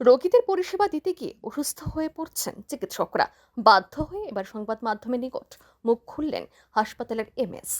রোগীদের পরিষেবা দিতে গিয়ে অসুস্থ হয়ে পড়ছেন চিকিৎসকরা। বাধ্য হয়ে এবার সংবাদ মাধ্যমের নিকট মুখ খুললেন হাসপাতালের এমএস।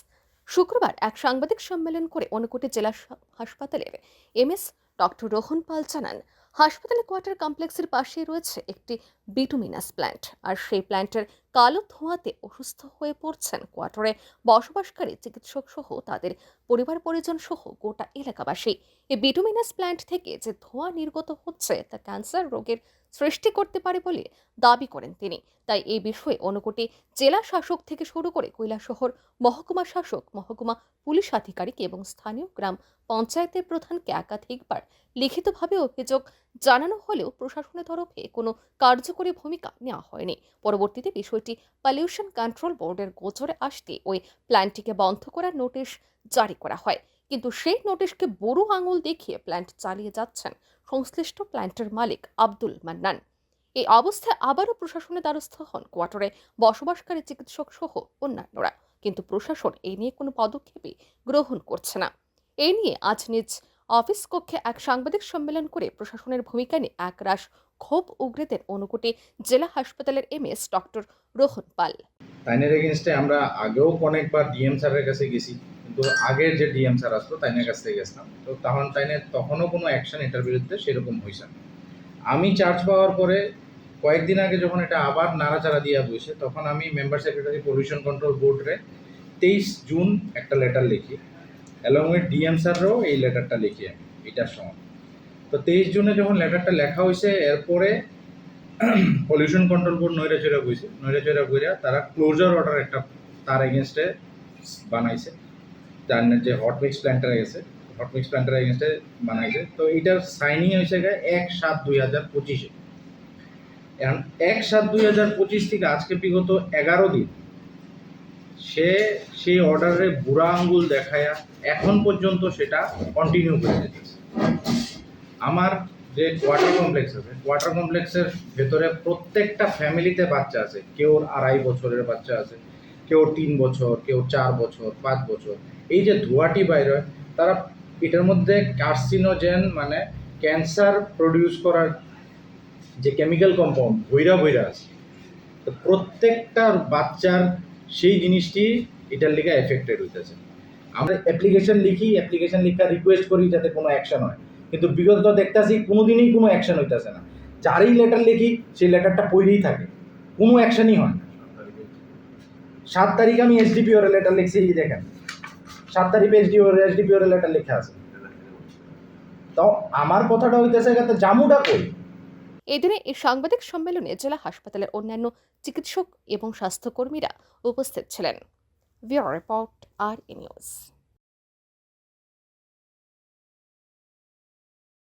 শুক্রবার এক সাংবাদিক সম্মেলন করে অনুকূটি জেলা হাসপাতালের এমএস ডক্টর রোহন পাল জানান হাসপাতালে কোয়ার্টার কমপ্লেক্সের পাশেই রয়েছে একটি বিটুমিনাস প্ল্যান্ট। আর সেই প্ল্যান্টের কালো ধোঁয়াতে অসুস্থ হয়ে পড়ছেন কোয়ার্টারে বসবাসকারী চিকিৎসক সহ তাদের পরিবার পরিজন সহ গোটা এলাকাবাসী। এই বিটুমিনাস প্ল্যান্ট থেকে যে ধোঁয়া নির্গত হচ্ছে, তা ক্যান্সার রোগের সৃষ্টি করতে পারে বলে দাবি করেন তিনি। তাই এই বিষয়ে অনুকূটে জেলা শাসক থেকে শুরু করে কৈলাসহর মহকুমা শাসক, মহকুমা পুলিশ আধিকারিক এবং স্থানীয় গ্রাম পঞ্চায়েতের প্রধানকে একাধিকবার লিখিতভাবে অভিযোগ জানানো হলেও প্রশাসনের তরফে কোনো কার্যকরী ভূমিকা নেওয়া হয়নি। পরবর্তীতে বিষয়টি পলিউশন কন্ট্রোল বোর্ডের গোচরে আসতে ওই প্ল্যান্টটিকে বন্ধ করার নোটিশ জারি করা হয়। কিন্তু সেই নোটিশকে বুড়ো আঙুল দেখিয়ে প্ল্যান্ট চালিয়ে যাচ্ছেন সংশ্লিষ্ট প্ল্যান্টের মালিক আব্দুল মান্নান। এই অবস্থায় আবারও প্রশাসনের দ্বারস্থ হন কোয়ার্টারে বসবাসকারী চিকিৎসক সহ অন্যান্যরা। কিন্তু প্রশাসন এই নিয়ে কোনো পদক্ষেপই গ্রহণ করছে না। এই নিয়ে আজ নিজ অফিস কক্ষে এক সাংবাদিক সম্মেলন করে প্রশাসনের ভূমিকা নিয়ে একরাশ ক্ষোভ উগরে দেন অনুকূটে জেলা হাসপাতালের এমএস ডক্টর রোহন পাল। তাইনের এগেনস্টে আমরা আগেও অনেকবার ডিএম স্যারের কাছে গেছি, কিন্তু আগের যে ডিএম স্যার আসতো তাইনের কাছ থেকে গেছিলাম। তো তখন তাইনের তখনও কোনো অ্যাকশন এটার বিরুদ্ধে সেরকম হয়েছে আমি চার্জ পাওয়ার পরে কয়েকদিন আগে যখন এটা আবার নাড়াচাড়া দিয়া বসে তখন আমি মেম্বার সেক্রেটারি পলিউশন কন্ট্রোল বোর্ডরে তেইশ জুন একটা লেটার লিখি। অ্যালং উইথ ডিএম স্যারও এই লেটারটা লিখি আমি, এটার সময় তো তেইশ জুনে যখন লেটারটা লেখা হয়েছে এরপরে পলিউশন কন্ট্রোল বোর্ড নৈরাচৈরা বইছে নৈরাচৈরা বইরা তারা ক্লোজার অর্ডার একটা তার এগেনস্টে বানাইছে। যার যে হট মিক্স প্ল্যান্টার গেছে। হট মিক্স প্ল্যান্টার এগেনস্টে বানাইছে। তো এটার সাইনিং হয়েছে গিয়ে এক সাত দুই হাজার পঁচিশে। এখন এক সাত দুই হাজার পঁচিশ থেকে আজকে বিগত এগারো দিন সে সেই অর্ডারে বুড়া আঙ্গুল দেখায়া এখন পর্যন্ত সেটা কন্টিনিউ করে যেতেছে আমার যে কোয়ার্টার কমপ্লেক্স আছে কোয়ার্টার কমপ্লেক্সের ভেতরে প্রত্যেকটা ফ্যামিলিতে বাচ্চা আছে। কেউ আড়াই বছরের বাচ্চা আছে, কেউ তিন বছর, কেউ চার বছর, পাঁচ বছর। এই যে ধোঁয়াটি বাইর হয়, তারা এটার মধ্যে কার্সিনোজেন মানে ক্যান্সার প্রডিউস করার যে কেমিক্যাল কম্পাউন্ড ভৈরা ভৈরা আছে। প্রত্যেকটা বাচ্চার সেই জিনিসটি এটার লিগে এফেক্টেড হইতেছে। আমরা অ্যাপ্লিকেশন লিখি অ্যাপ্লিকেশন লিখা রিকোয়েস্ট করি, যাতে কোনো অ্যাকশন হয়। কিন্তু বিগত দেখতাছি, কোনোদিনই কোনো অ্যাকশন হইতেছে না। যারই লেটার লিখি, সেই লেটারটা পড়েই থাকে। কোনো অ্যাকশনই হয় না। সাত তারিখ আমি এসডিপিওর লেটার লিখছি, এই দেখেন। সাত তারিখ এসডিওর এসডিপিওর লেটার লেখা আছে। তো আমার কথাটা হইতেছে যাতে জামুটা কই? এদিনে এই সাংবাদিক সম্মেলনে জেলা হাসপাতালের অন্যান্য চিকিৎসক এবং স্বাস্থ্যকর্মীরা উপস্থিত ছিলেন। ভিওর রিপোর্ট আর নিউজ।